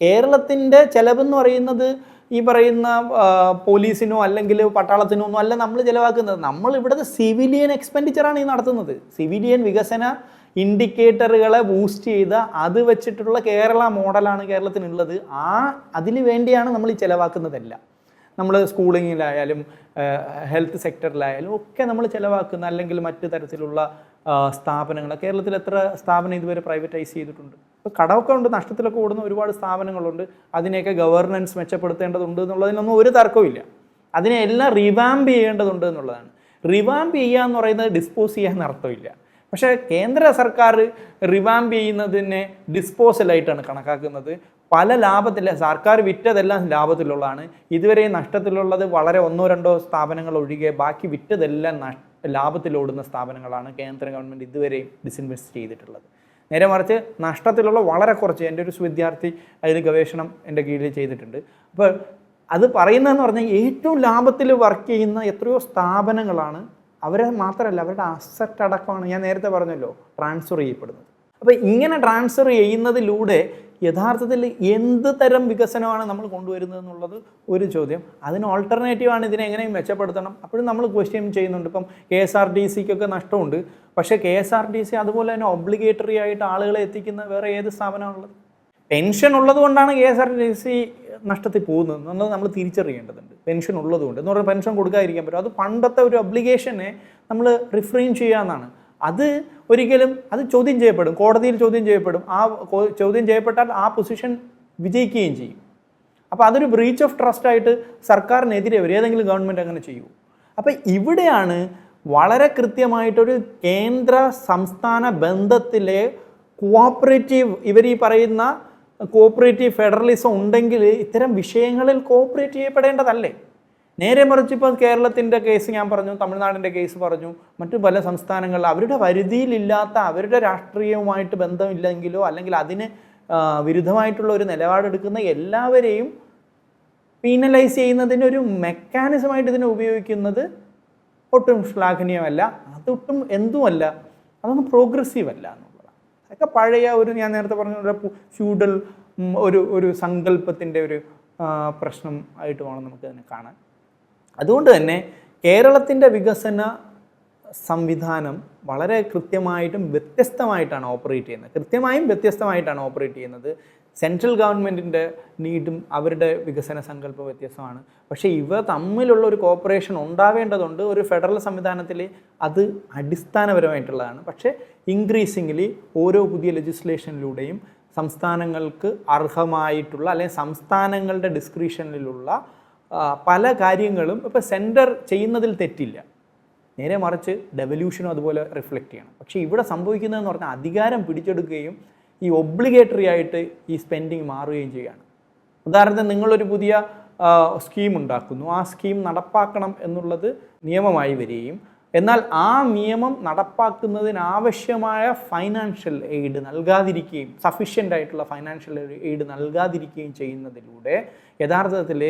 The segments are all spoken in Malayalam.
കേരളത്തിന്റെ ചെലവെന്ന് പറയുന്നത് ഈ പറയുന്ന പോലീസിനോ അല്ലെങ്കിൽ പട്ടാളത്തിനോ ഒന്നും അല്ല നമ്മൾ ചിലവാക്കുന്നത്. നമ്മൾ ഇവിടുത്തെ സിവിലിയൻ എക്സ്പെൻഡിച്ചറാണ് ഈ നടത്തുന്നത്. സിവിലിയൻ വികസന ഇൻഡിക്കേറ്ററുകളെ ബൂസ്റ്റ് ചെയ്ത അത് വെച്ചിട്ടുള്ള കേരള മോഡലാണ് കേരളത്തിനുള്ളത്. ആ അതിന് വേണ്ടിയാണ് നമ്മൾ ഈ ചിലവാക്കുന്നതെല്ലാം. നമ്മൾ സ്കൂളിങ്ങിലായാലും ഹെൽത്ത് സെക്ടറിലായാലും ഒക്കെ നമ്മൾ ചിലവാക്കുന്ന അല്ലെങ്കിൽ മറ്റു തരത്തിലുള്ള സ്ഥാപനങ്ങൾ കേരളത്തിൽ എത്ര സ്ഥാപനം ഇതുവരെ പ്രൈവറ്റൈസ് ചെയ്തിട്ടുണ്ട്? ഇപ്പോൾ കടമൊക്കെ ഉണ്ട് നഷ്ടത്തിലൊക്കെ ഓടുന്ന ഒരുപാട് സ്ഥാപനങ്ങളുണ്ട്. അതിനെയൊക്കെ ഗവർണൻസ് മെച്ചപ്പെടുത്തേണ്ടതുണ്ട് എന്നുള്ളതിനൊന്നും ഒരു തർക്കവും അതിനെ എല്ലാം റിവാമ്പ് ചെയ്യേണ്ടതുണ്ട് എന്നുള്ളതാണ്. റിവാമ്പ് ചെയ്യുക എന്ന് പറയുന്നത് ഡിസ്പോസ് ചെയ്യാൻ അർത്ഥമില്ല പക്ഷേ കേന്ദ്ര സർക്കാർ റിവാമ്പ് ചെയ്യുന്നതിനെ ഡിസ്പോസലായിട്ടാണ് കണക്കാക്കുന്നത്. പല ലാഭത്തില്ല സർക്കാർ വിറ്റതെല്ലാം ലാഭത്തിലുള്ളതാണ്. ഇതുവരെ നഷ്ടത്തിലുള്ളത് വളരെ ഒന്നോ രണ്ടോ സ്ഥാപനങ്ങൾ ഒഴികെ ബാക്കി വിറ്റതെല്ലാം നഷ്ട ലാഭത്തിലോടുന്ന സ്ഥാപനങ്ങളാണ് കേന്ദ്ര ഗവൺമെന്റ് ഇതുവരെയും ഡിസിൻവെസ്റ്റ് ചെയ്തിട്ടുള്ളത്. നേരെ മറിച്ച് നഷ്ടത്തിലുള്ള വളരെ കുറച്ച് എന്റെ ഒരു വിദ്യാർത്ഥി അതിൽ ഗവേഷണം എന്റെ കീഴിൽ ചെയ്തിട്ടുണ്ട്. അപ്പോൾ അത് പറയുന്നതെന്ന് പറഞ്ഞാൽ ഏറ്റവും ലാഭത്തിൽ വർക്ക് ചെയ്യുന്ന എത്രയോ സ്ഥാപനങ്ങളാണ് അവരെ മാത്രമല്ല അവരുടെ അസറ്റ് അടക്കമാണ് ഞാൻ നേരത്തെ പറഞ്ഞല്ലോ ട്രാൻസ്ഫർ ചെയ്യപ്പെടുന്നത്. അപ്പോൾ ഇങ്ങനെ ട്രാൻസ്ഫർ ചെയ്യുന്നതിലൂടെ യഥാർത്ഥത്തിൽ എന്ത് തരം വികസനമാണ് നമ്മൾ കൊണ്ടുവരുന്നത് എന്നുള്ളത് ഒരു ചോദ്യം. അതിന് ഓൾട്ടർനേറ്റീവാണ് ആണ് ഇതിനെ എങ്ങനെയും മെച്ചപ്പെടുത്തണം. അപ്പോഴും നമ്മൾ ക്വസ്റ്റ്യൻ ചെയ്യുന്നുണ്ട്. ഇപ്പം കെ എസ് ആർ ടി സിക്കൊക്കെ നഷ്ടമുണ്ട്. പക്ഷേ K S R T C അതുപോലെ തന്നെ ഒബ്ലിഗേറ്ററി ആയിട്ട് ആളുകളെ എത്തിക്കുന്ന വേറെ ഏത് സ്ഥാപനമാണുള്ളത് പെൻഷൻ ഉള്ളത് കൊണ്ടാണ് K S R T C നഷ്ടത്തിൽ പോകുന്നത് എന്നുള്ളത് നമ്മൾ തിരിച്ചറിയേണ്ടതുണ്ട്. പെൻഷൻ ഉള്ളതുകൊണ്ട് എന്ന് പറഞ്ഞാൽ പെൻഷൻ കൊടുക്കാതിരിക്കാൻ പറ്റും. അത് പണ്ടത്തെ ഒരു ഒബ്ലിഗേഷനെ നമ്മൾ റിഫ്രെയിൻ ചെയ്യാമെന്നാണ് അത് ഒരിക്കലും അത് ചോദ്യം ചെയ്യപ്പെടും. കോടതിയിൽ ചോദ്യം ചെയ്യപ്പെടും. ആ ചോദ്യം ചെയ്യപ്പെട്ടാൽ ആ പൊസിഷൻ വിജയിക്കുകയും ചെയ്യും. അപ്പോൾ അതൊരു ബ്രീച്ച് ഓഫ് ട്രസ്റ്റ് ആയിട്ട് സർക്കാരിനെതിരെ വരും. ഏതെങ്കിലും ഗവൺമെന്റ് അങ്ങനെ ചെയ്യൂ. അപ്പോൾ ഇവിടെയാണ് വളരെ കൃത്യമായിട്ടൊരു കേന്ദ്ര സംസ്ഥാന ബന്ധത്തിലെ കോപ്പറേറ്റീവ് ഇവർ ഈ പറയുന്ന കോപ്പറേറ്റീവ് ഫെഡറലിസം ഉണ്ടെങ്കിൽ ഇത്തരം വിഷയങ്ങളിൽ കോപ്പറേറ്റ് ചെയ്യപ്പെടേണ്ടതല്ലേ? നേരെ മറിച്ച് ഇപ്പോൾ കേരളത്തിന്റെ കേസ് ഞാൻ പറഞ്ഞു തമിഴ്നാടിന്റെ കേസ് പറഞ്ഞു മറ്റു പല സംസ്ഥാനങ്ങളിൽ അവരുടെ പരിധിയിലില്ലാത്ത അവരുടെ രാഷ്ട്രീയവുമായിട്ട് ബന്ധമില്ലെങ്കിലോ അല്ലെങ്കിൽ അതിന് വിരുദ്ധമായിട്ടുള്ള ഒരു നിലപാടെടുക്കുന്ന എല്ലാവരെയും പീനലൈസ് ചെയ്യുന്നതിന് ഒരു മെക്കാനിസമായിട്ട് ഇതിനെ ഉപയോഗിക്കുന്നത് ഒട്ടും ശ്ലാഘനീയമല്ല അതൊട്ടും എന്തുമല്ല അതൊന്നും പ്രോഗ്രസീവ് അല്ല എന്നുള്ളതാണ്. അതൊക്കെ പഴയ ഒരു ഞാൻ നേരത്തെ പറഞ്ഞ ഫ്യൂഡൽ ഒരു ഒരു സങ്കല്പത്തിന്റെ ഒരു പ്രശ്നം ആയിട്ട് വേണം നമുക്ക് അതിനെ കാണാൻ. അതുകൊണ്ട് തന്നെ കേരളത്തിന്റെ വികസന സംവിധാനം വളരെ കൃത്യമായിട്ടും വ്യത്യസ്തമായിട്ടാണ് ഓപ്പറേറ്റ് ചെയ്യുന്നത്. കൃത്യമായും വ്യത്യസ്തമായിട്ടാണ് ഓപ്പറേറ്റ് ചെയ്യുന്നത്. സെൻട്രൽ ഗവൺമെന്റിന്റെ നീഡും അവരുടെ വികസന സങ്കല്പം വ്യത്യസ്തമാണ്. പക്ഷേ ഇവ തമ്മിലുള്ള ഒരു കോപ്പറേഷൻ ഉണ്ടാവേണ്ടതുണ്ട്. ഒരു ഫെഡറൽ സംവിധാനത്തിൽ അത് അടിസ്ഥാനപരമായിട്ടുള്ളതാണ്. പക്ഷേ ഇൻക്രീസിംഗ്ലി ഓരോ പുതിയ ലെജിസ്ലേഷനിലൂടെയും സംസ്ഥാനങ്ങൾക്ക് അർഹമായിട്ടുള്ള അല്ലെങ്കിൽ സംസ്ഥാനങ്ങളുടെ ഡിസ്ക്രിഷനിലുള്ള പല കാര്യങ്ങളും ഇപ്പോൾ സെന്റർ ചെയ്യുന്നതിൽ തെറ്റില്ല. നേരെ മറിച്ച് ഡെവല്യൂഷനും അതുപോലെ റിഫ്ലക്റ്റ് ചെയ്യണം. പക്ഷേ ഇവിടെ സംഭവിക്കുന്നതെന്ന് പറഞ്ഞാൽ അധികാരം പിടിച്ചെടുക്കുകയും ഈ ഒബ്ലിഗേറ്ററി ആയിട്ട് ഈ സ്പെൻഡിങ് മാറുകയും ചെയ്യുകയാണ് ഉദാഹരണത്തിന് നിങ്ങളൊരു പുതിയ സ്കീം ഉണ്ടാക്കുന്നു. ആ സ്കീം നടപ്പാക്കണം എന്നുള്ളത് നിയമമായി വരികയും എന്നാൽ ആ നിയമം നടപ്പാക്കുന്നതിനാവശ്യമായ ഫൈനാൻഷ്യൽ എയ്ഡ് നൽകാതിരിക്കുകയും സഫീഷ്യന്റ് ആയിട്ടുള്ള ഫൈനാൻഷ്യൽ എയ്ഡ് നൽകാതിരിക്കുകയും ചെയ്യുന്നതിലൂടെ യഥാർത്ഥത്തിൽ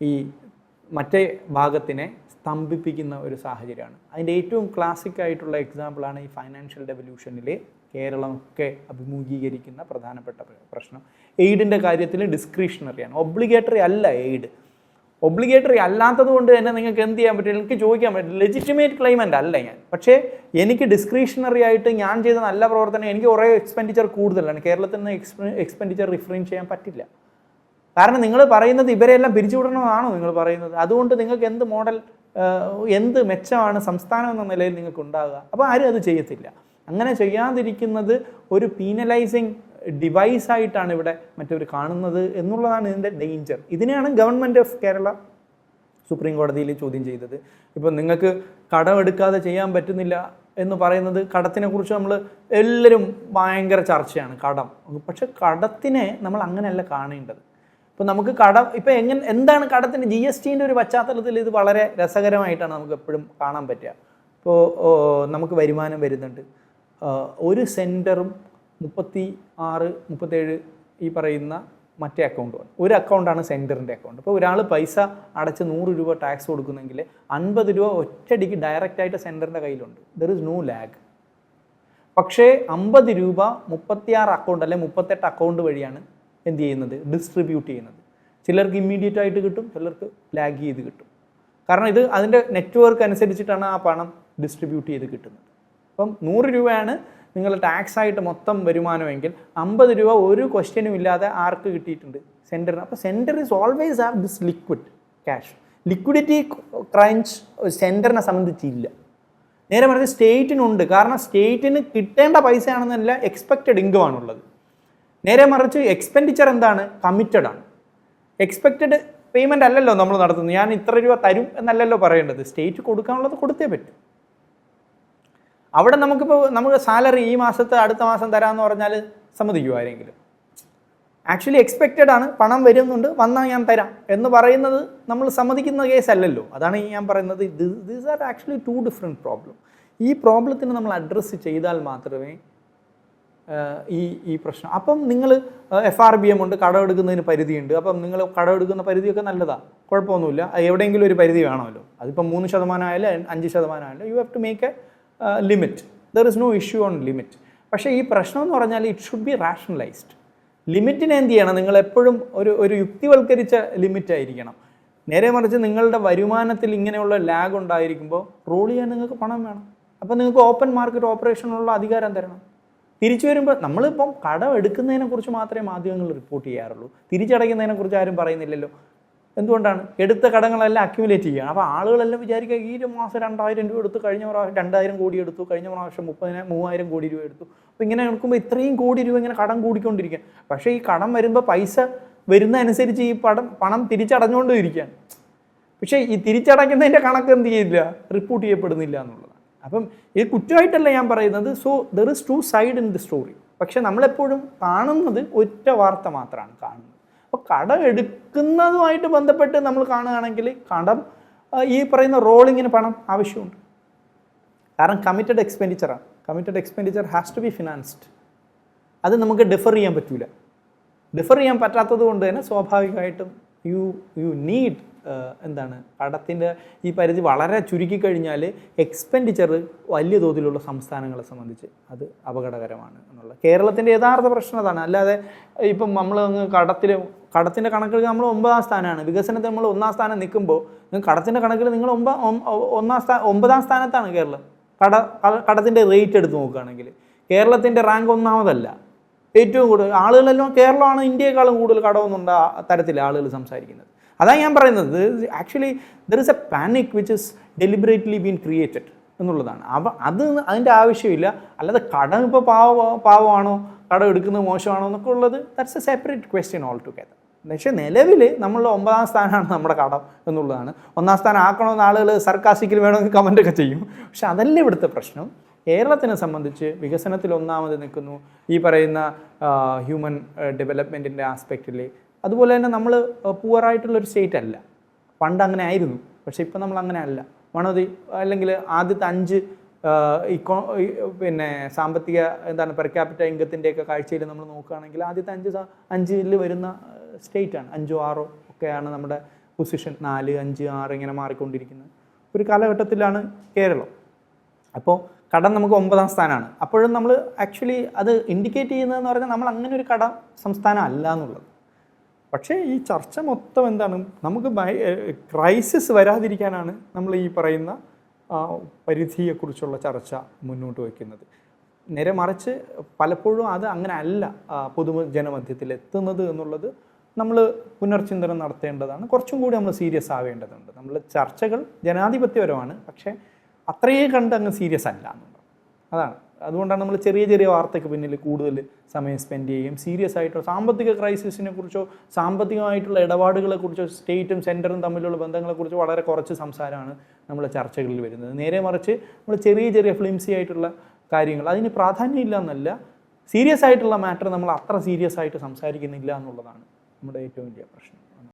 ഈ മറ്റേ ഭാഗത്തിനെ സ്തംഭിപ്പിക്കുന്ന ഒരു സാഹചര്യമാണ്. അതിന്റെ ഏറ്റവും ക്ലാസിക് ആയിട്ടുള്ള എക്സാമ്പിളാണ് ഈ ഫൈനാൻഷ്യൽ ഡെവല്യൂഷനിൽ കേരളമൊക്കെ അഭിമുഖീകരിക്കുന്ന പ്രധാനപ്പെട്ട പ്രശ്നം. എയ്ഡിന്റെ കാര്യത്തിൽ ഡിസ്ക്രിഷണറിയാണ് ഒബ്ലിഗേറ്ററി അല്ല എയ്ഡ് ഒബ്ലിഗേറ്ററി അല്ലാത്തത് കൊണ്ട് തന്നെ നിങ്ങൾക്ക് എന്ത് ചെയ്യാൻ പറ്റില്ല എനിക്ക് ചോദിക്കാൻ പറ്റില്ല. ലെജിറ്റിമേറ്റ് ക്ലെയിമന്റ് അല്ല ഞാൻ. പക്ഷേ എനിക്ക് ഡിസ്ക്രിഷണറി ആയിട്ട് ഞാൻ ചെയ്ത നല്ല പ്രവർത്തനം എനിക്ക് കുറേ എക്സ്പെൻഡിച്ചർ കൂടുതലാണ്. കേരളത്തിൽ നിന്ന് എക്സ്പെൻഡിച്ചർ റിഫ്രെയിൻ ചെയ്യാൻ പറ്റില്ല. കാരണം നിങ്ങൾ പറയുന്നത് ഇവരെല്ലാം പിരിച്ചുവിടണമെന്നാണോ നിങ്ങൾ പറയുന്നത്? അതുകൊണ്ട് നിങ്ങൾക്ക് എന്ത് മോഡൽ എന്ത് മെച്ചമാണ് സംസ്ഥാനം എന്ന നിലയിൽ നിങ്ങൾക്ക് ഉണ്ടാകുക അപ്പോൾ ആരും അത് ചെയ്യത്തില്ല. അങ്ങനെ ചെയ്യാതിരിക്കുന്നത് ഒരു പീനലൈസിങ് ഡിവൈസ് ആയിട്ടാണ് ഇവിടെ മറ്റവർ കാണുന്നത് എന്നുള്ളതാണ് ഇതിന്റെ ഡേഞ്ചർ ഇതിനെയാണ് ഗവൺമെന്റ് ഓഫ് കേരള സുപ്രീം കോടതിയിൽ ചോദ്യം ചെയ്തത്. ഇപ്പം നിങ്ങൾക്ക് കടമെടുക്കാതെ ചെയ്യാൻ പറ്റുന്നില്ല എന്ന് പറയുന്നത് കടത്തിനെ കുറിച്ച് നമ്മൾ എല്ലാവരും ഭയങ്കര ചർച്ചയാണ്. കടം. പക്ഷെ കടത്തിനെ നമ്മൾ അങ്ങനെയല്ല കാണേണ്ടത്. ഇപ്പം നമുക്ക് കടം ഇപ്പം എങ്ങനെ എന്താണ് കടത്തിന്റെ ജി എസ് ടിന്റെ ഒരു പശ്ചാത്തലത്തിൽ ഇത് വളരെ രസകരമായിട്ടാണ് നമുക്ക് എപ്പോഴും കാണാൻ പറ്റുക. ഇപ്പോൾ നമുക്ക് വരുമാനം വരുന്നുണ്ട്. ഒരു സെന്ററും മുപ്പത്തി ആറ് മുപ്പത്തേഴ് ഈ പറയുന്ന മറ്റേ അക്കൗണ്ടുമാണ് ഒരു അക്കൗണ്ടാണ് സെന്ററിന്റെ അക്കൗണ്ട് ഇപ്പോൾ ഒരാൾ പൈസ അടച്ച് നൂറ് രൂപ ടാക്സ് കൊടുക്കുന്നെങ്കിൽ അൻപത് രൂപ ഒറ്റയടിക്ക് ഡയറക്റ്റായിട്ട് സെന്ററിന്റെ കയ്യിലുണ്ട്. ദർ ഇസ് നോ ലാഗ് പക്ഷേ അമ്പത് രൂപ മുപ്പത്തിയാറ് അക്കൗണ്ട് അല്ലെങ്കിൽ മുപ്പത്തെട്ട് അക്കൗണ്ട് വഴിയാണ് എന്ത് ചെയ്യുന്നത്? ഡിസ്ട്രിബ്യൂട്ട് ചെയ്യുന്നത്. ചിലർക്ക് ഇമ്മീഡിയറ്റ് ആയിട്ട് കിട്ടും ചിലർക്ക് ലാഗ് ചെയ്ത് കിട്ടും. കാരണം ഇത് അതിന്റെ നെറ്റ്വർക്ക് അനുസരിച്ചിട്ടാണ് ആ പണം ഡിസ്ട്രിബ്യൂട്ട് ചെയ്ത് കിട്ടുന്നത്. അപ്പം നൂറ് രൂപയാണ് നിങ്ങൾ ടാക്സ് ആയിട്ട് മൊത്തം വരുമാനമെങ്കിൽ അമ്പത് രൂപ ഒരു ക്വസ്റ്റ്യനും ഇല്ലാതെ ആർക്ക് കിട്ടിയിട്ടുണ്ട്? സെന്ററിന് അപ്പോൾ centre is always have this liquid cash liquidity crunch സെന്ററിനെ സംബന്ധിച്ചില്ല. നേരെ മറിച്ച് സ്റ്റേറ്റിനുണ്ട് കാരണം സ്റ്റേറ്റിന് കിട്ടേണ്ട പൈസയാണെന്നല്ല എക്സ്പെക്റ്റഡ് ഇൻകം ആണുള്ളത്. നേരെ മറിച്ച് എക്സ്പെൻഡിച്ചർ എന്താണ്? കമ്മിറ്റഡ് ആണ്. എക്സ്പെക്റ്റഡ് പേയ്മെന്റ് അല്ലല്ലോ നമ്മൾ നടത്തുന്നത്. ഞാൻ ഇത്ര രൂപ തരും എന്നല്ലല്ലോ പറയേണ്ടത്. സ്റ്റേറ്റ് കൊടുക്കാനുള്ളത് കൊടുത്തേ പറ്റും. അവിടെ നമുക്കിപ്പോൾ നമുക്ക് സാലറി ഈ മാസത്തെ അടുത്ത മാസം തരാമെന്ന് പറഞ്ഞാൽ സമ്മതിക്കുമോ ആരെങ്കിലും? ആക്ച്വലി എക്സ്പെക്റ്റഡ് ആണ്. പണം വരുന്നുണ്ട്. വന്നാൽ ഞാൻ തരാം എന്ന് പറയുന്നത് നമ്മൾ സമ്മതിക്കുന്ന കേസ് അല്ലല്ലോ. അതാണ് ഞാൻ പറയുന്നത്. These are actually two different problem ഈ പ്രോബ്ലത്തിന് നമ്മൾ അഡ്രസ്സ് ചെയ്താൽ മാത്രമേ ഈ ഈ പ്രശ്നം. അപ്പം നിങ്ങൾ എഫ് ആർ ബി എം ഉണ്ട് കടമെടുക്കുന്നതിന് പരിധിയുണ്ട്. അപ്പം നിങ്ങൾ കടമെടുക്കുന്ന പരിധിയൊക്കെ നല്ലതാണ് കുഴപ്പമൊന്നുമില്ല. എവിടെയെങ്കിലും ഒരു പരിധി വേണമല്ലോ. അതിപ്പം മൂന്ന് ശതമാനം ആയാലും അഞ്ച് ശതമാനം ആയാലും you have to make a limit there is no issue on limit പക്ഷേ ഈ പ്രശ്നം എന്ന് പറഞ്ഞാൽ ഇറ്റ് ഷുഡ് ബി റാഷണലൈസ്ഡ് ലിമിറ്റിനെ എന്ത് ചെയ്യണം? നിങ്ങൾ എപ്പോഴും ഒരു ഒരു യുക്തിവൽക്കരിച്ച ലിമിറ്റ് ആയിരിക്കണം. നേരെ മറിച്ച് നിങ്ങളുടെ വരുമാനത്തിൽ ഇങ്ങനെയുള്ള ലാഗ് ഉണ്ടായിരിക്കുമ്പോൾ റോൾ ചെയ്യാൻ നിങ്ങൾക്ക് പണം വേണം. അപ്പം നിങ്ങൾക്ക് ഓപ്പൺ മാർക്കറ്റ് ഓപ്പറേഷനുള്ള അധികാരം തരണം. തിരിച്ചു വരുമ്പോൾ നമ്മളിപ്പം കടം എടുക്കുന്നതിനെ കുറിച്ച് മാത്രമേ മാധ്യമങ്ങൾ റിപ്പോർട്ട് ചെയ്യാറുള്ളൂ. തിരിച്ചടയ്ക്കുന്നതിനെ കുറിച്ച് ആരും പറയുന്നില്ലല്ലോ. എന്തുകൊണ്ടാണ്? എടുത്ത കടങ്ങളെല്ലാം അക്യുമുലേറ്റ് ചെയ്യുകയാണ്. അപ്പോൾ ആളുകളെല്ലാം വിചാരിക്കുക ഈ ഒരു മാസം രണ്ടായിരം രൂപ എടുത്തു കഴിഞ്ഞ പ്രാവശ്യം രണ്ടായിരം കോടി എടുത്തു കഴിഞ്ഞ പ്രാവശ്യം മുപ്പതിനായിരം മൂവായിരം കോടി രൂപ എടുത്തു. അപ്പോൾ ഇങ്ങനെ എടുക്കുമ്പോൾ ഇത്രയും കോടി രൂപ ഇങ്ങനെ കടം കൂടിക്കൊണ്ടിരിക്കുക പക്ഷേ ഈ കടം വരുമ്പോൾ പൈസ വരുന്ന അനുസരിച്ച് ഈ പടം പണം തിരിച്ചടഞ്ഞുകൊണ്ടും ഇരിക്കുകയാണ്. പക്ഷേ ഈ തിരിച്ചടയ്ക്കുന്നതിന്റെ കണക്ക് എന്ത് ചെയ്യില്ല? റിപ്പോർട്ട് ചെയ്യപ്പെടുന്നില്ല എന്നുള്ളതാണ്. അപ്പം ഇത് കുറ്റമായിട്ടല്ല ഞാൻ പറയുന്നത്. So there is two side in the story പക്ഷെ നമ്മളെപ്പോഴും കാണുന്നത് ഒറ്റ വാർത്ത മാത്രമാണ് കാണുന്നത്. അപ്പോൾ കടം എടുക്കുന്നതുമായിട്ട് ബന്ധപ്പെട്ട് നമ്മൾ കാണുകയാണെങ്കിൽ കടം ഈ പറയുന്ന റോളിങ്ങിന് പണം ആവശ്യമുണ്ട്. കാരണം committed എക്സ്പെൻഡിച്ചറാണ് committed expenditure has to be financed അത് നമുക്ക് ഡിഫർ ചെയ്യാൻ പറ്റില്ല ഡിഫർ ചെയ്യാൻ പറ്റാത്തത് കൊണ്ട് തന്നെ സ്വാഭാവികമായിട്ടും യു യു നീഡ് എന്താണ് കടത്തിന്റെ ഈ പരിധി വളരെ ചുരുക്കി കഴിഞ്ഞാൽ എക്സ്പെൻഡിച്ചർ വലിയ തോതിലുള്ള സംസ്ഥാനങ്ങളെ സംബന്ധിച്ച് അത് അപകടകരമാണ് എന്നുള്ളത്. കേരളത്തിന്റെ യഥാർത്ഥ പ്രശ്നം അതാണ്. അല്ലാതെ ഇപ്പം നമ്മൾ അങ്ങ് കടത്തിൽ കടത്തിന്റെ കണക്കിൽ നമ്മൾ ഒമ്പതാം സ്ഥാനമാണ്. വികസനത്തിൽ നമ്മൾ ഒന്നാം സ്ഥാനം നിൽക്കുമ്പോൾ കടത്തിന്റെ കണക്കിൽ നിങ്ങൾ ഒമ്പ ഒന്നാം സ്ഥാ ഒമ്പതാം സ്ഥാനത്താണ് കേരളം. കട കട- കടത്തിന്റെ റേറ്റ് എടുത്ത് നോക്കുകയാണെങ്കിൽ കേരളത്തിന്റെ റാങ്ക് ഒന്നാമതല്ല. ഏറ്റവും കൂടുതൽ ആളുകളെല്ലാം കേരളമാണ് ഇന്ത്യയെക്കാളും കൂടുതൽ കടമെന്നുള്ള തരത്തിൽ ആളുകൾ സംസാരിക്കുന്നത്. അതാണ് ഞാൻ പറയുന്നത്. Actually there is a panic which is deliberately been created എന്നുള്ളതാണ്. അവ അത് അതിന്റെ ആവശ്യമില്ല. അല്ലാതെ കടം ഇപ്പോൾ പാവ പാവമാണോ? കടം എടുക്കുന്നത് മോശമാണോ എന്നൊക്കെ ഉള്ളത് that's a separate question altogether പക്ഷേ നിലവിൽ നമ്മൾ ഒമ്പതാം സ്ഥാനമാണ് നമ്മുടെ കടം എന്നുള്ളതാണ്. ഒന്നാം സ്ഥാനം ആക്കണമെന്ന് ആളുകൾ സർക്കാസിക്കൽ വേണമെങ്കിൽ കമന്റ് ഒക്കെ ചെയ്യും. പക്ഷെ അതല്ല ഇവിടുത്തെ പ്രശ്നം. കേരളത്തിനെ സംബന്ധിച്ച് വികസനത്തിൽ ഒന്നാമത് നിൽക്കുന്നു. ഈ പറയുന്ന ഹ്യൂമൻ ഡെവലപ്മെന്റിന്റെ ആസ്പെക്റ്റിൽ അതുപോലെ തന്നെ നമ്മൾ പൂവറായിട്ടുള്ളൊരു സ്റ്റേറ്റ് അല്ല. പണ്ട് അങ്ങനെ ആയിരുന്നു. പക്ഷേ ഇപ്പം നമ്മൾ അങ്ങനെ അല്ല. വൺ ഓഫ് അല്ലെങ്കിൽ ആദ്യത്തെ അഞ്ച് ഇക്കോ പിന്നെ സാമ്പത്തിക എന്താണ് പെർ ക്യാപിറ്റൽ ഇൻകത്തിന്റെയൊക്കെ കാഴ്ചയിൽ നമ്മൾ നോക്കുകയാണെങ്കിൽ ആദ്യത്തെ അഞ്ച് അഞ്ചിൽ വരുന്ന സ്റ്റേറ്റാണ് അഞ്ചോ ആറോ ഒക്കെയാണ് നമ്മുടെ പൊസിഷൻ നാല് അഞ്ച് ആറ് ഇങ്ങനെ മാറിക്കൊണ്ടിരിക്കുന്നത്. ഒരു കാലഘട്ടത്തിലാണ് കേരളം. അപ്പോൾ കടം നമുക്ക് ഒമ്പതാം സ്ഥാനമാണ്. അപ്പോഴും നമ്മൾ ആക്ച്വലി അത് ഇൻഡിക്കേറ്റ് ചെയ്യുന്നതെന്ന് പറഞ്ഞാൽ നമ്മൾ അങ്ങനെ ഒരു കട സംസ്ഥാനം അല്ല എന്നുള്ളത്. പക്ഷേ ഈ ചർച്ച മൊത്തം എന്താണ്? നമുക്ക് ക്രൈസിസ് വരാതിരിക്കാനാണ് നമ്മൾ ഈ പറയുന്ന പരിധിയെക്കുറിച്ചുള്ള ചർച്ച മുന്നോട്ട് വയ്ക്കുന്നത് നേരെ മറിച്ച് പലപ്പോഴും അത് അങ്ങനെ അല്ല പൊതുജനമധ്യത്തിൽ എത്തുന്നത് എന്നുള്ളത് നമ്മൾ പുനർചിന്തനം നടത്തേണ്ടതാണ്. കുറച്ചും കൂടി നമ്മൾ സീരിയസ് ആവേണ്ടതുണ്ട്. നമ്മൾ ചർച്ചകൾ ജനാധിപത്യപരമാണ് പക്ഷേ അത്രയേ കണ്ട് അങ്ങ് സീരിയസ് അല്ല എന്നുള്ളത്. അതാണ്. അതുകൊണ്ടാണ് നമ്മൾ ചെറിയ ചെറിയ വാർത്തയ്ക്ക് പിന്നിൽ കൂടുതൽ സമയം സ്പെൻഡ് ചെയ്യുകയും സീരിയസ് ആയിട്ടോ സാമ്പത്തിക ക്രൈസിസിനെ കുറിച്ചോ സാമ്പത്തികമായിട്ടുള്ള ഇടപാടുകളെ കുറിച്ചോ സ്റ്റേറ്റും സെന്ററും തമ്മിലുള്ള ബന്ധങ്ങളെക്കുറിച്ചോ വളരെ കുറച്ച് സംസാരമാണ് നമ്മൾ ചർച്ചകളിൽ വരുന്നത്. നേരെ മറിച്ച് നമ്മൾ ചെറിയ ചെറിയ ഫ്ലിംസി ആയിട്ടുള്ള കാര്യങ്ങൾ അതിന് പ്രാധാന്യമില്ല എന്നല്ല സീരിയസ് ആയിട്ടുള്ള മാറ്റർ നമ്മൾ അത്ര സീരിയസ് ആയിട്ട് സംസാരിക്കുന്നില്ല എന്നുള്ളതാണ് നമ്മുടെ ഏറ്റവും വലിയ പ്രശ്നം.